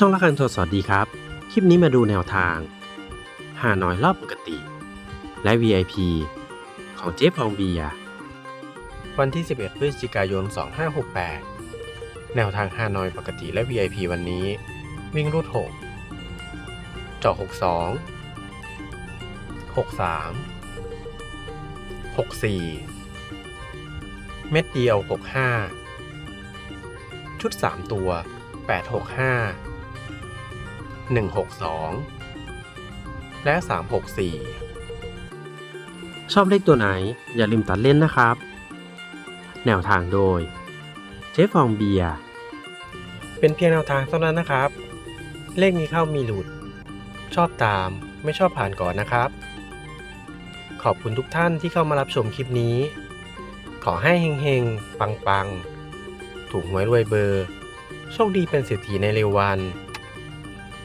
ช่องละคันโทรสวัสดีครับ คลิปนี้มาดูแนวทางหาน้อยรอบปกติ และ VIP ของเจ๊ฟองเบีย วันที่ 11 พฤศจิกายน 2568 แนวทางฮานอยปกติและ VIP วันนี้ วิ่งรูด 6 เจาะ 62 63 64 เม็ดเดียว 65 ชุด 3 ตัว865 162 และ 364 ชอบเลขตัวไหนอย่าลืมตัดเล่นนะครับ แนวทางโดยเจ๊ฟองเบียร์เป็นเพียงแนวทางเท่านั้นนะครับ เลขมีเข้ามีหลุด ชอบตามไม่ชอบผ่านก่อนนะครับ ขอบคุณทุกท่านที่เข้ามารับชมคลิปนี้ ขอให้เฮงๆ ปังๆ ถูกหวยรวยเบอร์ โชคดีเป็นเศรษฐีในเร็ววัน